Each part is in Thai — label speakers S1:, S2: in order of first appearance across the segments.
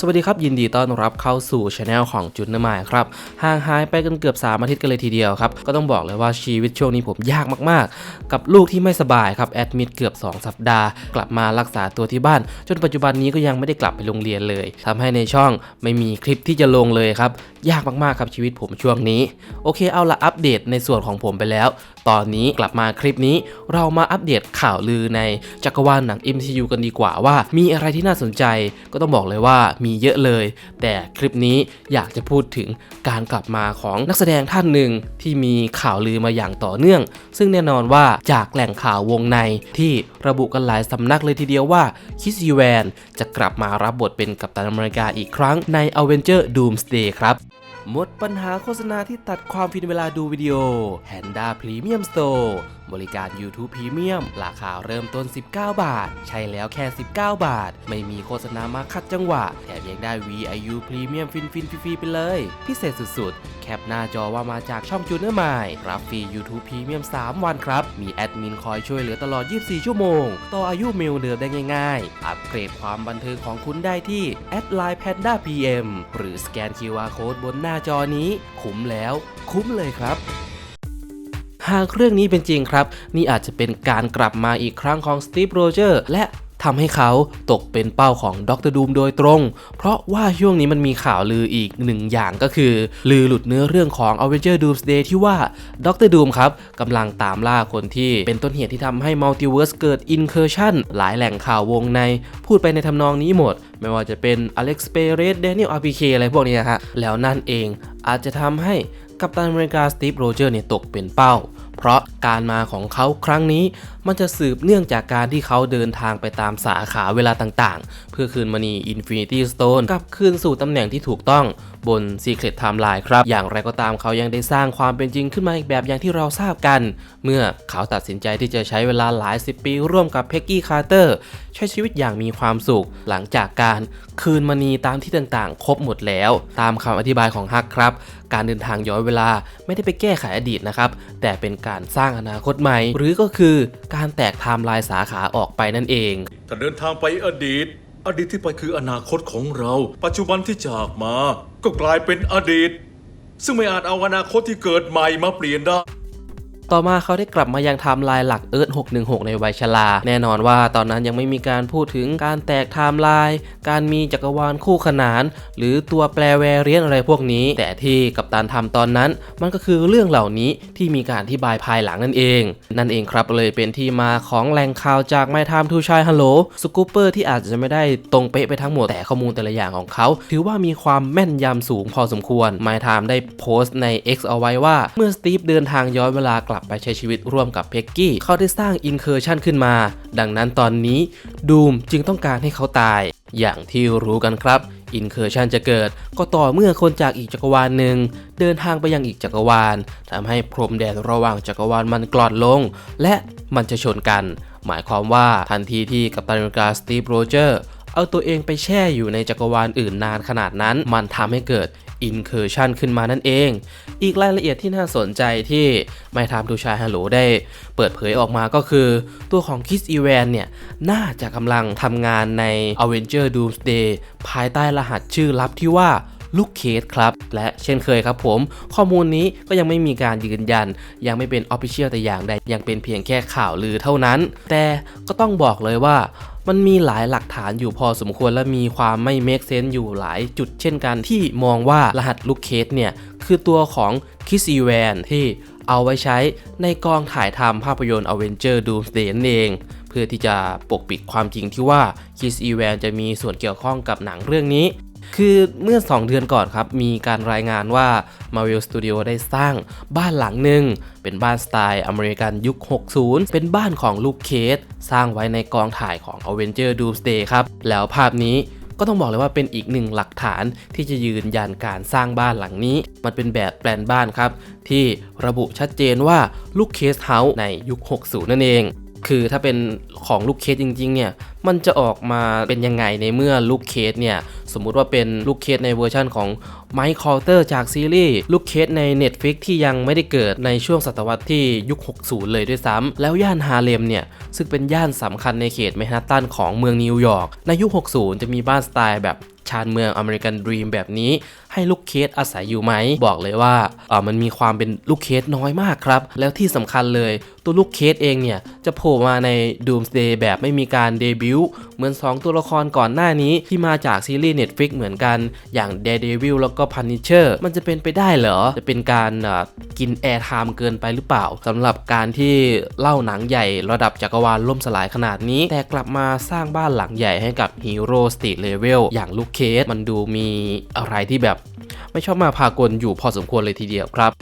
S1: สวัสดีครับ ยินดีต้อนรับเข้าสู่ช anel ของจุนเนมายครับห่างหายไปกันเกือบ 3 อาทิตย์กันเลยทีเดียวครับ ก็ต้องบอกเลยว่าชีวิตช่วงนี้ผมยากมากๆ กับลูกที่ไม่สบายครับ แอดมิดเกือบ 2 สัปดาห์ กลับมารักษาตัวที่บ้าน จนปัจจุบันนี้ก็ยังไม่ได้กลับไปโรงเรียนเลยทำให้ในช่องไม่มีคลิปที่จะลงเลยครับ ยากมากๆครับชีวิตผมช่วงนี้ โอเคเอาละอัปเดตในส่วนของผมไปแล้ว ตอนนี้กลับมาคลิปนี้เรามาอัปเดตข่าวลือในจักรวาลหนัง MCU กันดีกว่าว่า มีอะไรที่น่าสนใจ ก็ต้องบอกเลยว่ามีเยอะเลย แต่คลิปนี้อยากจะพูดถึงการกลับมาของนักแสดงท่านหนึ่งที่มีข่าวลือมาอย่างต่อเนื่อง ซึ่งแน่นอนว่าจากแหล่งข่าววงในที่ระบุกันหลายสำนักเลยทีเดียวว่าคิส e ีแวนจะกลับมารับบทเป็นกัปตันอเมริกาอีกครั้งใน Avenger Doomsday ครับ หมดปัญหาโฆษณาที่ตัดความฟินเวลาดูวิดีโอ Panda Premium Store บริการ YouTube Premium ราคาเริ่มต้น 19 บาท ใช่แล้วแค่ 19 บาท ไม่มีโฆษณามาคัดจังหวะ แถมยังได้ VIU Premium ฟินฟินฟรีๆไปเลย พิเศษสุดๆ แคปหน้าจอว่ามาจากช่องจูเนอร์มายรับฟรี YouTube Premium 3 วันครับ มีแอดมินคอยช่วยเหลือตลอด 24 ชั่วโมง ต่ออายุเมลเดิมได้ง่ายๆ อัปเกรดความบันเทิงของคุณได้ที่แอดไลน์ Panda PM หรือสแกน QR Code บนหน้าจอนี้ คุ้มแล้ว คุ้มเลยครับ หากเรื่องนี้เป็นจริงครับ นี่อาจจะเป็นการกลับมาอีกครั้งของสตีฟโรเจอร์และทำให้เขาตกเป็นเป้าของดรดูมโดยตรง เพราะว่าช่วงนี้มันมีข่าวลืออีกหนึ่งอย่างก็คือ ลือหลุดเนื้อเรื่องของ Avenger Doomsday ที่ว่าดรดูมครับกำลังตามล่าคนที่เป็นต้นเหตุที่ทำให้มัลติเวิร์สเกิด Incursion หลายแหล่งข่าววงใน พูดไปในทำนองนี้หมด ไม่ว่าจะเป็น Alex p e r e z Daniel RPK อะไรพวกนี้นะฮะแล้วนั่นเองอาจจะทำให้กัปตันอเมริกาสตีฟโรเจอร์เนี่ยตกเป็นเป้า เพราะการมาของเขาครั้งนี้ มันจะสืบเนื่องจากการที่เขาเดินทางไปตามสาขาเวลาต่างๆ เพื่อคืนมณี Infinity Stone กลับคืนสู่ตำแหน่งที่ถูกต้องบน Secret Timeline ครับ อย่างไรก็ตามเขายังได้สร้างความเป็นจริงขึ้นมาอีกแบบอย่างที่เราทราบกัน เมื่อเขาตัดสินใจที่จะใช้เวลาหลายสิบปีร่วมกับเพ็กกี้คาร์เตอร์ใช้ชีวิตอย่างมีความสุข หลังจากการคืนมณีตามที่ต่างๆ ครบหมดแล้ว ตามคำอธิบายของฮักครับ การเดินทางย้อนเวลาไม่ได้ไปแก้ไขอดีตนะครับ แต่เป็นการสร้างอนาคตใหม่ หรือก็คือการแตกไทม์ไลน์สาขาออกไปนั่นเอง
S2: ถ้าเดินทางไปอดีต อดีตที่ไปคืออนาคตของเรา ปัจจุบันที่จากมา ก็กลายเป็นอดีต ซึ่งไม่อาจเอาอนาคตที่เกิดใหม่มาเปลี่ยนได้
S1: ต่อมาเขาได้กลับมายังไทม์ไลน์หลักเอิร์ธ616 ในวัยชราแน่นอนว่าตอนนั้นยังไม่มีการพูดถึงการแตกไทม์ไลน์การมีจักรวาลคู่ขนาน หรือตัวแปลแวเรียนอะไรพวกนี้ แต่ที่กัปตันทำตอนนั้น มันก็คือเรื่องเหล่านี้ที่มีการอธิบายภายหลังนั่นเอง นั่นเองครับเลยเป็นที่มาของแหล่งข่าวจาก My Time to Shine Hello สกูปเปอร์ที่อาจจะไม่ได้ตรงเป๊ะไปทั้งหมดแต่ข้อมูลแต่ละอย่างของเขา ถือว่ามีความแม่นยำสูงพอสมควร My Time ได้โพสต์ใน X เอาไว้ว่าเมื่อสตีฟเดินทางย้อนเวลากลับไปใช้ชีวิตร่วมกับเพ็กกี้เขาได้สร้างอินเคอร์ชันขึ้นมา ดังนั้นตอนนี้ดูมจึงต้องการให้เขาตาย อย่างที่รู้กันครับอินเคอร์ชันจะเกิดก็ต่อเมื่อคนจากอีกจักรวาลหนึ่ง เดินทางไปยังอีกจักรวาลทำให้พรมแดนระหว่างจักรวาลมันกลอดลง และมันจะชนกัน หมายความว่าทันทีที่กัปตันอเมริกาสตีฟโรเจอร์เอาตัวเองไปแช่อยู่ในจักรวาลอื่นนานขนาดนั้น มันทำให้เกิด Incursion ขึ้นมานั่นเอง อีกรายละเอียดที่น่าสนใจที่ไม่ทำทูชายฮัลโหลได้เปิดเผยออกมาก็คือ ตัวของคิสอีแวนเนี่ย น่าจะกำลังทำงานใน Avenger Doomsday ภายใต้รหัสชื่อลับที่ว่า ลูกเคสครับ และเช่นเคยครับผม ข้อมูลนี้ก็ยังไม่มีการยืนยัน ยังไม่เป็นออฟฟิเชียลแต่อย่างใดยังเป็นเพียงแค่ข่าวลือเท่านั้น แต่ก็ต้องบอกเลยว่ามันมีหลายหลักฐานอยู่พอสมควรและมีความไม่เมคเซนต์อยู่หลายจุดเช่นกันที่มองว่ารหัสลูกเคสเนี่ย คือตัวของคิสอีแวนที่เอาไว้ใช้ในกองถ่ายทำภาพยนตร์ Avenger Doomsday นั่นเอง เพื่อที่จะปกปิดความจริงที่ว่าคิสอีแวนจะมีส่วนเกี่ยวข้องกับหนังเรื่องนี้ คือเมื่อ 2 เดือนก่อนครับ มีการรายงานว่า Marvel Studio ได้สร้างบ้านหลังหนึ่ง เป็นบ้านสไตล์อเมริกันยุค 60 เป็นบ้านของลูกเคส สร้างไว้ในกองถ่ายของ Avenger Doomsday ครับ แล้วภาพนี้ก็ต้องบอกเลยว่าเป็นอีกหนึ่งหลักฐานที่จะยืนยันการสร้างบ้านหลังนี้ มันเป็นแบบแปลนบ้านครับ ที่ระบุชัดเจนว่าลูกเคสเฮาส์ในยุค 60 นั่นเองคือถ้าเป็นของลูกเคสจริงๆเนี่ยมันจะออกมาเป็นยังไงในเมื่อลูกเคสเนี่ย สมมุติว่าเป็นลูกเคสในเวอร์ชั่นของไมค์คอ l เตอร์จากซีรีส์ลูกเคสใน Netflix ที่ยังไม่ได้เกิดในช่วงศตวรรษที่ยุค 60 เลยด้วยซ้ำแล้วย่านฮาเลมเนี่ย ซึ่งเป็นย่านสำคัญในเขตแมนฮัตตันของเมืองนิวยอร์กในยุค 60 จะมีบ้านสไตล์แบบชานเมืองอเมริกันดรีมแบบนี้ ให้ลูกเคสอาศัยอยู่ไหม บอกเลยว่าเออมันมีความเป็นลูกเคสน้อยมากครับ แล้วที่สำคัญเลย ตัวลูกเคสเองเนี่ย จะโผล่มาใน Doomsday แบบไม่มีการเดบิวต์เหมือน 2 ตัวละครก่อนหน้านี้ที่มาจากซีรีส์เน Netflix เหมือนกันอย่าง Daredevil แล้วก็ Punisher มันจะเป็นไปได้เหรอ จะเป็นการกินแอร์ไทม์เกินไปหรือเปล่าสำหรับการที่เล่าหนังใหญ่ระดับจักรวาลล่มสลายขนาดนี้ แต่กลับมาสร้างบ้านหลังใหญ่ให้กับฮีโร่สตีทเลเวลอย่างลูกเคสมันดูมีอะไรที่แบบ ไม่ชอบมาพากลอยู่พอสมควรเลยทีเดียวครับ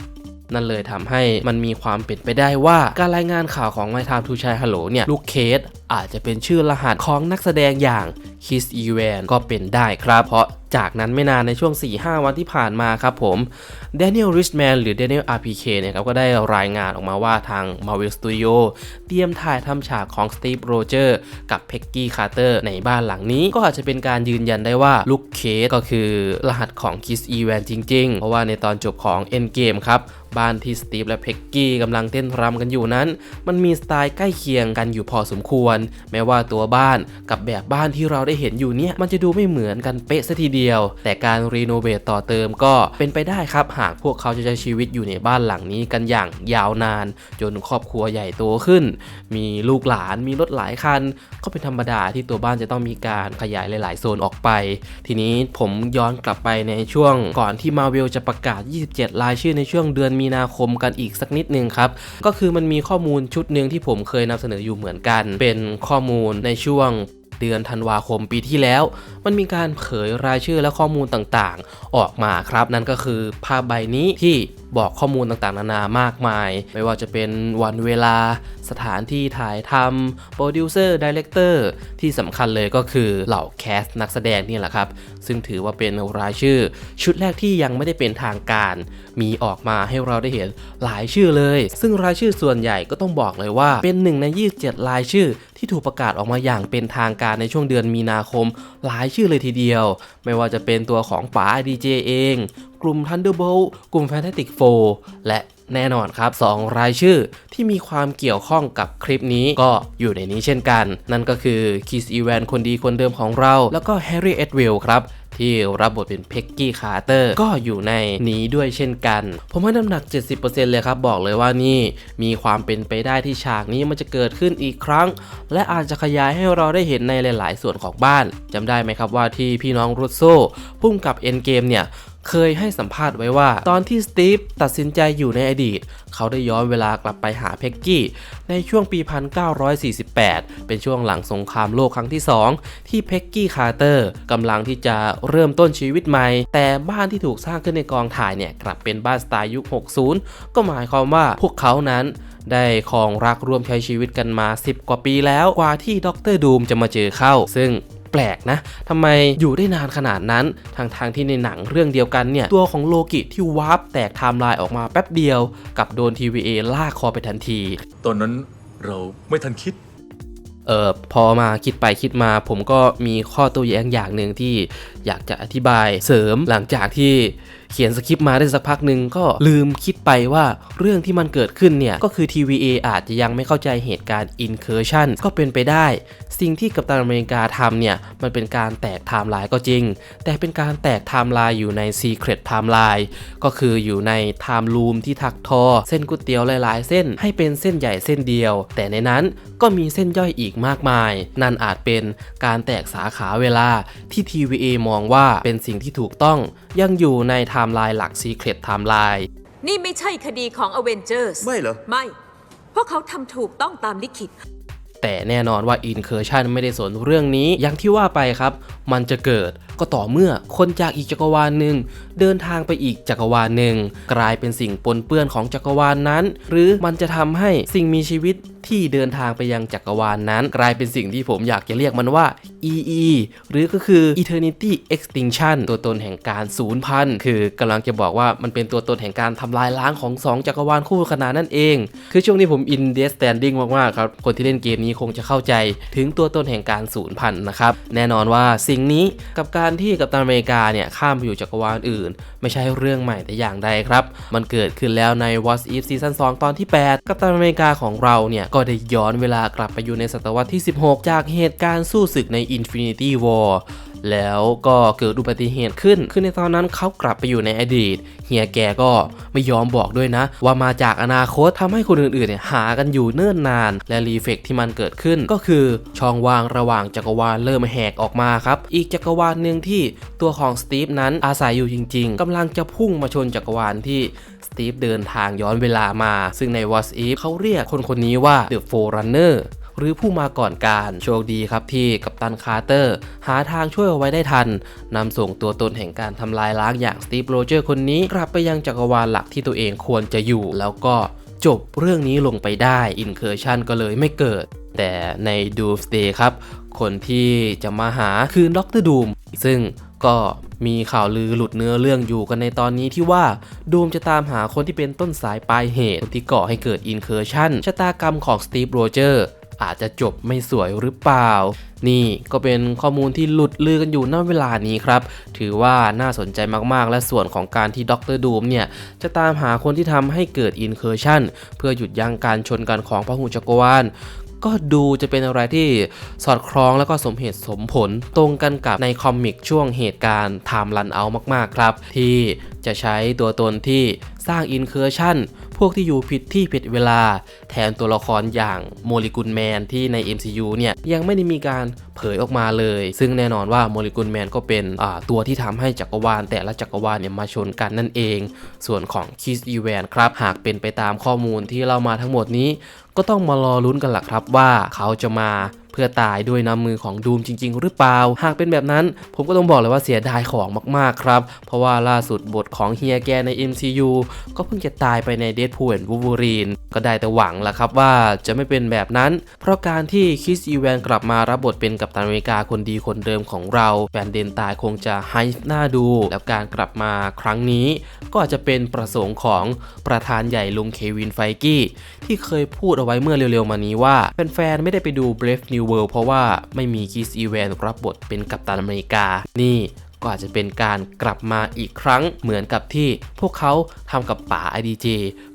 S1: นั่นเลยทำให้มันมีความเป็นไปได้ว่าการรายงานข่าวของ My Time to Shine Hello เนี่ย ลูกเคสอาจจะเป็นชื่อรหัสของนักแสดงอย่าง คิสอีแวนก็เป็นได้ครับ เพราะจากนั้นไม่นานในช่วง 4-5 วันที่ผ่านมาครับผม Daniel Richman หรือ Daniel RPK เคเนี่ยครับก็ได้รายงานออกมาว่าทาง Marvel Studio เตรียมถ่ายทำฉากของ Steve Roger กับ Peggy Carter ในบ้านหลังนี้ ก็อาจจะเป็นการยืนยันได้ว่าลูกเคสก็คือรหัสของ Kiss e v a n จริง ๆ เพราะว่าในตอนจบของ Endgame ครับ บ้านที่สตีฟและเพ็กกี้กำลังเต้นรำกันอยู่นั้น มันมีสไตล์ใกล้เคียงกันอยู่พอสมควร แม้ว่าตัวบ้านกับแบบบ้านที่เราได้เห็นอยู่เนี่ยมันจะดูไม่เหมือนกันเป๊ะซะทีเดียว แต่การรีโนเวทต่อเติมก็เป็นไปได้ครับ หากพวกเขาจะใช้ชีวิตอยู่ในบ้านหลังนี้กันอย่างยาวนาน จนครอบครัวใหญ่โตขึ้น มีลูกหลานมีรถหลายคัน ก็เป็นธรรมดาที่ตัวบ้านจะต้องมีการขยายหลาย ๆ โซนออกไป ทีนี้ผมย้อนกลับไปในช่วงก่อนที่มาเวลจะประกาศ 27 รายชื่อในช่วงเดือนมีนาคมกันอีกสักนิดนึงครับ ก็คือมันมีข้อมูลชุดหนึ่งที่ผมเคยนำเสนออยู่เหมือนกัน เป็นข้อมูลในช่วงเดือนธันวาคมปีที่แล้ว มันมีการเผยรายชื่อและข้อมูลต่างๆ ออกมาครับนั่นก็คือภาพใบนี้ที่บอกข้อมูลต่างๆ นานามากมาย ไม่ว่าจะเป็นวันเวลา สถานที่ถ่ายทำโปรดิวเซอร์ดีเลกเตอร์ที่สำคัญเลยก็คือเหล่าแคสต์นักแสดงนี่แหละครับ ซึ่งถือว่าเป็นรายชื่อ ชุดแรกที่ยังไม่ได้เป็นทางการ มีออกมาให้เราได้เห็นหลายชื่อเลย ซึ่งรายชื่อส่วนใหญ่ก็ต้องบอกเลยว่าเป็นหนึ่งใน27 รายชื่อที่ถูกประกาศออกมาอย่างเป็นทางการในช่วงเดือนมีนาคม หลายชื่อเลยทีเดียว ไม่ว่าจะเป็นตัวของป๋าดีเจเองกลุ่ม Thunderbolt กลุ่ม Fantastic Four และแน่นอนครับ 2 รายชื่อที่มีความเกี่ยวข้องกับคลิปนี้ก็อยู่ในนี้เช่นกัน นั่นก็คือ Kiss e v a n คนดีคนเดิมของเรา แล้วก็ Harry Edwell ครับที่รับบทเป็นเพ็กกี้คาร์เตอร์ก็อยู่ในนี้ด้วยเช่นกัน ผมให้น้ำหนัก 70%เลยครับ บอกเลยว่านี่มีความเป็นไปได้ที่ฉากนี้มันจะเกิดขึ้นอีกครั้ง และอาจจะขยายให้เราได้เห็นในหลาย ๆ ส่วนของบ้านจำได้ไหมครับว่าที่พี่น้องรุสโซ่พุ่มกับเอ็นเกมเนี่ย เคยให้สัมภาษณ์ไว้ว่า ตอนที่สตีฟตัดสินใจอยู่ในอดีต เขาได้ย้อนเวลากลับไปหาเพ็กกี้ ในช่วงปี 1948 เป็นช่วงหลังสงครามโลกครั้งที่ 2 ที่เพ็กกี้คาร์เตอร์กำลังที่จะเริ่มต้นชีวิตใหม่ แต่บ้านที่ถูกสร้างขึ้นในกองถ่ายเนี่ยกลับเป็นบ้านสไตล์ยุค 60 ก็หมายความว่าพวกเขานั้นได้คองรักร่วมใช้ชีวิตกันมา 10 กว่าปีแล้วกว่าที่ด็อกเตอร์ดูมจะมาเจอเข้า ซึ่ง ปลกนะทำไมอยู่ได้นานขนาดนั้นทางทางๆที่ในหนังเรื่องเดียวกันเนี่ยตัวของโลกิที่วาร์ปแตกไทม์ไลน์ออกมาแป๊บเดียว กับโดน TVA ลากคอไปทันที
S2: ตอนนั้นเราไม่ทันคิด
S1: เออพอมาคิดไปคิดมา ผมก็มีข้อโต้แย้งอย่างหนึ่งที่อยากจะอธิบายเสริมหลังจากที่ เขียนสคริปต์มาได้สักพักหนึ่งก็ลืมคิดไปว่าเรื่องที่มันเกิดขึ้นเนี่ย ก็คือ TVA อาจจะยังไม่เข้าใจเหตุการณ์ incursion ก็เป็นไปได้ สิ่งที่กัปตันอเมริกาทำเนี่ย มันเป็นการแตกไทม์ไลน์ก็จริง แต่เป็นการแตกไทม์ไลน์อยู่ใน Secret Timeline ก็คืออยู่ในไทม์ลูมที่ถักทอ เส้นก๋วยเตี๋ยวหลาย ๆ เส้นให้เป็นเส้นใหญ่เส้นเดียว แต่ในนั้นก็มีเส้นย่อยอีกมากมาย นั่นอาจเป็นการแตกสาขาเวลาที่ TVA มองว่าเป็นสิ่งที่ถูกต้องยังอยู่ในไทม์ไลน์หลัก Secret Timeline
S3: นี่ไม่ใช่คดีของ Avengers
S4: ไม่เหรอ
S3: ไม่ พวกเขาทำถูกต้องตามลิขิต
S1: แต่แน่นอนว่า Incursion ไม่ได้สนเรื่องนี้อย่างที่ว่าไปครับ มันจะเกิด ก็ต่อเมื่อคนจากอีกจักรวาลหนึ่งเดินทางไปอีกจักรวาลหนึ่งกลายเป็นสิ่งปนเปื้อนของจักรวาลนั้น หรือมันจะทำให้สิ่งมีชีวิตที่เดินทางไปยังจักรวาลนั้น กลายเป็นสิ่งที่ผมอยากจะเรียกมันว่า EE หรือก็คือ Eternity Extinction ตัวตนแห่งการสูญพันธุ์คือกำลังจะบอกว่ามันเป็นตัวตนแห่งการทำลายล้างของสองจักรวาลคู่ขนานนั่นเอง คือช่วงนี้ผมอินเดสแตนดิ้งมาก ๆ ครับ คนที่เล่นเกมนี้คงจะเข้าใจถึงตัวตนแห่งการสูญพันธุ์นะครับ แน่นอนว่าสิ่งนี้กับการการที่กัปตันอเมริกาเนี่ยข้ามไปอยู่จักรวาลอื่น ไม่ใช่เรื่องใหม่แต่อย่างใดครับ มันเกิดขึ้นแล้วใน What If ซีซั่น2ตอนที่ 8 กัปตันอเมริกาของเราเนี่ยก็ได้ย้อนเวลากลับไปอยู่ในศตวรรษที่ 16 จากเหตุการณ์สู้ศึกใน Infinity War แล้วก็เกิดอุบัติเหตุขึ้น คือในตอนนั้นเขากลับไปอยู่ในอดีต เฮียแกก็ไม่ยอมบอกด้วยนะ ว่ามาจากอนาคตทำให้คนอื่นๆเนี่ยหากันอยู่เนิ่นนาน และรีเฟกที่มันเกิดขึ้น ก็คือช่องว่างระหว่างจักรวาลเริ่มแหกออกมาครับ อีกจักรวาลหนึ่งที่ตัวของสตีฟนั้นอาศัยอยู่จริง ๆกำลังจะพุ่งมาชนจักรวาลที่สตีฟเดินทางย้อนเวลามา ซึ่งใน What If เขาเรียกคนคนนี้ว่า The Forerunner หรือผู้มาก่อนการโชคดีครับที่กัปตันคาร์เตอร์ หาทางช่วยเอาไว้ได้ทันนำส่งตัวตนแห่งการทำลายล้างอย่างสตีฟโรเจอร์คนนี้กลับไปยังจักรวาลหลักที่ตัวเองควรจะอยู่ แล้วก็จบเรื่องนี้ลงไปได้อินเคอร์ชันก็เลยไม่เกิด แต่ใน Doomsday ครับ คนที่จะมาหาคือด็อกเตอร์ดูมซึ่งก็มีข่าวลือหลุดเนื้อเรื่องอยู่กันในตอนนี้ที่ว่าดูมจะตามหาคนที่เป็นต้นสายปลายเหตุที่ก่อให้เกิดอินเคอร์ชันชะตากรรมของสตีฟโรเจอร์ อาจจะจบไม่สวยหรือเปล่า นี่ก็เป็นข้อมูลที่หลุดลือกันอยู่ณเวลานี้ครับ ถือว่าน่าสนใจมากๆ และส่วนของการที่ด็อกเตอร์ดูมเนี่ยจะตามหาคนที่ทำให้เกิดอินเคอร์ชันเพื่อหยุดยั้งการชนกันของพหุจักรวาลก็ดูจะเป็นอะไรที่สอดคล้องแล้วก็สมเหตุสมผลตรงกันกับในคอมิกช่วงเหตุการณ์ไทม์รันเอามากๆครับ ที่จะใช้ตัวตนที่สร้างอินเคอร์ชัน พวกที่อยู่ผิดที่ผิดเวลา แทนตัวละครอย่างโมลิกุลแมนที่ใน MCU เนี่ยยังไม่ได้มีการเผยออกมาเลย ซึ่งแน่นอนว่าโมลิกุลแมนก็เป็นตัวที่ทำให้จักรวาล แต่ละจักรวาลเนี่ยมาชนกันนั่นเอง ส่วนของคิสอีแวนครับ หากเป็นไปตามข้อมูลที่เรามาทั้งหมดนี้ ก็ต้องมารอลุ้นกันล่ะครับว่าเขาจะมา เพื่อตายด้วยน้ำมือของดูมจริง ๆ หรือเปล่า หากเป็นแบบนั้น ผมก็ต้องบอกเลยว่าเสียดายของมากๆครับ เพราะว่าล่าสุดบทของเฮียแกใน MCU ก็เพิ่งจะตายไปใน Deadpool and Wolverine ก็ได้แต่หวังละครับว่าจะไม่เป็นแบบนั้น เพราะการที่คิสอีแวนกลับมารับบทเป็นกัปตันอเมริกาคนดีคนเดิมของเราแฟนเดนตายคงจะไฮน่าดู แล้วการกลับมาครั้งนี้ ก็อาจจะเป็นประสงค์ของประธานใหญ่ลุงเควินไฟกี้ที่เคยพูดเอาไว้เมื่อเร็วๆมานี้ว่าแฟนๆไม่ได้ไปดู Brave New World เพราะว่าไม่มีคิสอีแวนรับบทเป็นกัปตันอเมริกา นี่ก็อาจจะเป็นการกลับมาอีกครั้งเหมือนกับที่พวกเขาทำกับป๋า IDJ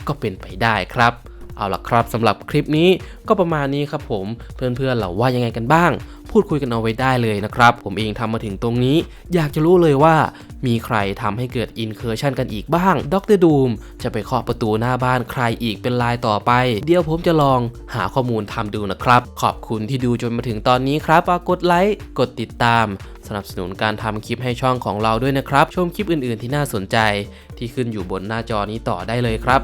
S1: ก็เป็นไปได้ครับ เอาล่ะครับสำหรับคลิปนี้ก็ประมาณนี้ครับผมเพื่อนๆเราว่ายังไงกันบ้าง พูดคุยกันเอาไว้ได้เลยนะครับ ผมเองทำมาถึงตรงนี้ อยากจะรู้เลยว่า มีใครทำให้เกิดอินเคอร์ชันกันอีกบ้างดรดูมจะไปเคาะประตูหน้าบ้านใครอีกเป็นลายต่อไป เดี๋ยวผมจะลองหาข้อมูลทำดูนะครับ ขอบคุณที่ดูจนมาถึงตอนนี้ครับกกดไลค์กดติดตามสนับสนุนการทำคลิปให้ช่องของเราด้วยนะครับ ชมคลิปอื่นๆที่น่าสนใจ ที่ขึ้นอยู่บนหน้าจอนี้ต่อได้เลยครับ